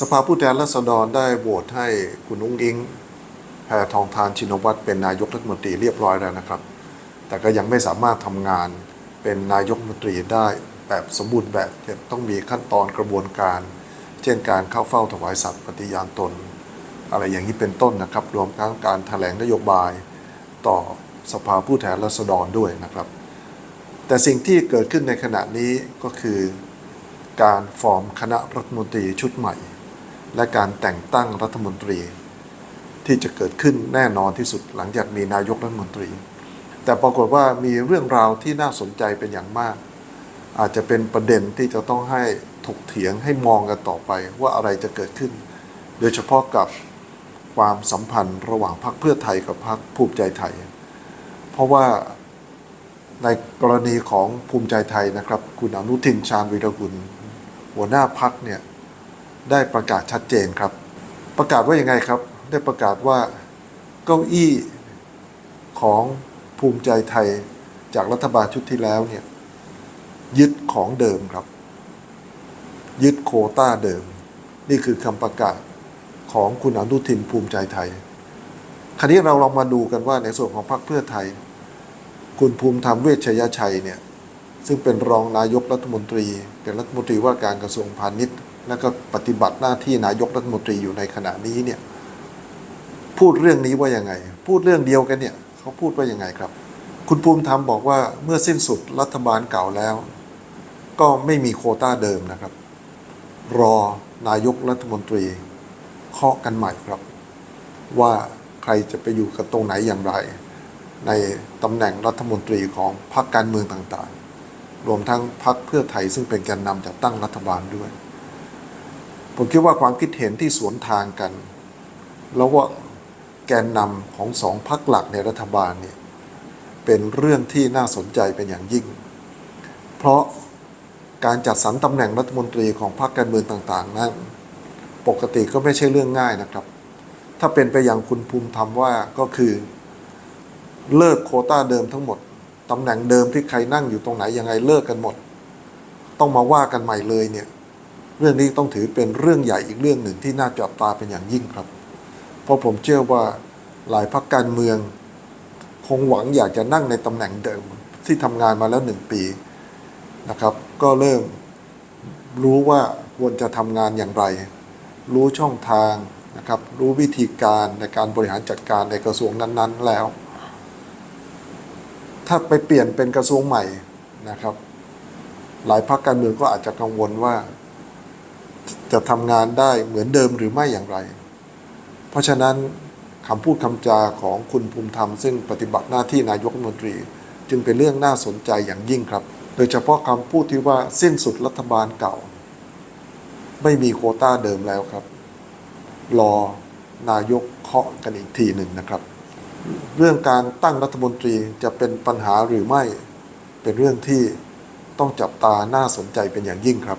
สภาผู้แทนราษฎรได้โหวตให้คุณอุ้งอิงแพทองทานชินวัตรเป็นนายกรัฐมนตรีเรียบร้อยแล้วนะครับ แต่ก็ยังไม่สามารถทำงานเป็นนายกรัฐมนตรีได้แบบสมบูรณ์แบบต้องมีขั้นตอนกระบวนการ เช่นการเข้าเฝ้าถวายสัตย์ปฏิญาณตน อะไรอย่างนี้เป็นต้นนะครับ รวมทั้งการแถลงนโยบายต่อสภาผู้แทนราษฎรด้วยนะครับ แต่สิ่งที่เกิดขึ้นในขณะนี้ก็คือ การฟอร์มคณะรัฐมนตรีชุดใหม่ และการแต่งตั้งรัฐมนตรี ที่จะเกิดขึ้นแน่นอนที่สุดหลังจากมีนายกรัฐมนตรี แต่ปรากฏว่ามีเรื่องราวที่น่าสนใจเป็นอย่างมาก อาจจะเป็นประเด็นที่จะต้องให้ถกเถียงให้มองกันต่อไปว่าอะไรจะเกิดขึ้น โดยเฉพาะกับความสัมพันธ์ระหว่างพรรคเพื่อไทยกับพรรคภูมิใจไทย เพราะว่าในกรณีของภูมิใจไทยนะครับ คุณอนุทินชาญวีรกุล หัวหน้าพักเนี่ย ได้ประกาศชัดเจนครับ ประกาศว่ายังไงครับ ได้ประกาศว่าเก้าอี้ของภูมิใจไทยจากรัฐบาลชุดที่แล้วเนี่ยยึดของเดิมครับ ยึดโคต้าเดิม นี่คือคำประกาศของคุณอนุทินภูมิใจไทย คราวนี้เราลองมาดูกันว่าในส่วนของพรรคเพื่อไทย คุณภูมิธรรมเวชยชัยเนี่ยซึ่งเป็นรองนายกรัฐมนตรี เป็นรัฐมนตรีว่าการกระทรวงพาณิชย์ และก็ปฏิบัติหน้าที่นายกรัฐมนตรีอยู่ในขณะนี้เนี่ย พูดเรื่องนี้ว่ายังไง พูดเรื่องเดียวกันเนี่ย เขาพูดว่ายังไงครับ คุณภูมิธรรมบอกว่าเมื่อสิ้นสุดรัฐบาลเก่าแล้ว ก็ไม่มีโคต้าเดิมนะครับ รอนายกรัฐมนตรีเคาะกันใหม่ครับ ว่าใครจะไปอยู่กับตรงไหนอย่างไร ในตำแหน่งรัฐมนตรีของพรรคการเมืองต่างๆ รวมทั้งพรรคเพื่อไทยซึ่งเป็นแกนนำจัดตั้งรัฐบาลด้วย ผมคิดว่าความคิดเห็นที่สวนทางกัน แล้วว่าแกนนำของสองพรรคหลักในรัฐบาลเนี่ยเป็นเรื่องที่น่าสนใจเป็นอย่างยิ่ง เพราะการจัดสรรตำแหน่งรัฐมนตรีของพรรคการเมืองต่างๆ นั้น ปกติก็ไม่ใช่เรื่องง่ายนะครับ ถ้าเป็นไปอย่างคุณภูมิธรรมว่าก็คือ เลิกโคต้าเดิมทั้งหมดตำแหน่งเดิมที่ใครนั่งอยู่ตรงไหนยังไงเลิกกันหมด ต้องมาว่ากันใหม่เลยเนี่ย เรื่องนี้ต้องถือเป็นเรื่องใหญ่อีกเรื่องหนึ่งที่น่าจับตาเป็นอย่างยิ่งครับ เพราะผมเชื่อว่าหลายพรรคการเมือง คงหวังอยากจะนั่งในตำแหน่งเดิมที่ทำงานมาแล้วหนึ่งปีนะครับ ก็เริ่มรู้ว่าควรจะทำงานอย่างไร รู้ช่องทางนะครับ รู้วิธีการในการบริหารจัดการในกระทรวงนั้น ๆ แล้ว ถ้าไปเปลี่ยนเป็นกระทรวงใหม่นะครับ หลายพรรคการเมืองก็อาจจะกังวลว่า จะทำงานได้เหมือนเดิมหรือไม่อย่างไร เพราะฉะนั้นคำพูดคำจาของคุณภูมิธรรม ซึ่งปฏิบัติหน้าที่นายกรัฐมนตรี จึงเป็นเรื่องน่าสนใจอย่างยิ่งครับ โดยเฉพาะคำพูดที่ว่าสิ้นสุดรัฐบาลเก่า ไม่มีโคต้าเดิมแล้วครับ รอนายกเคาะกันอีกทีหนึ่งนะครับ เรื่องการตั้งรัฐมนตรีจะเป็นปัญหาหรือไม่เป็นเรื่องที่ต้องจับตาน่าสนใจเป็นอย่างยิ่งครับ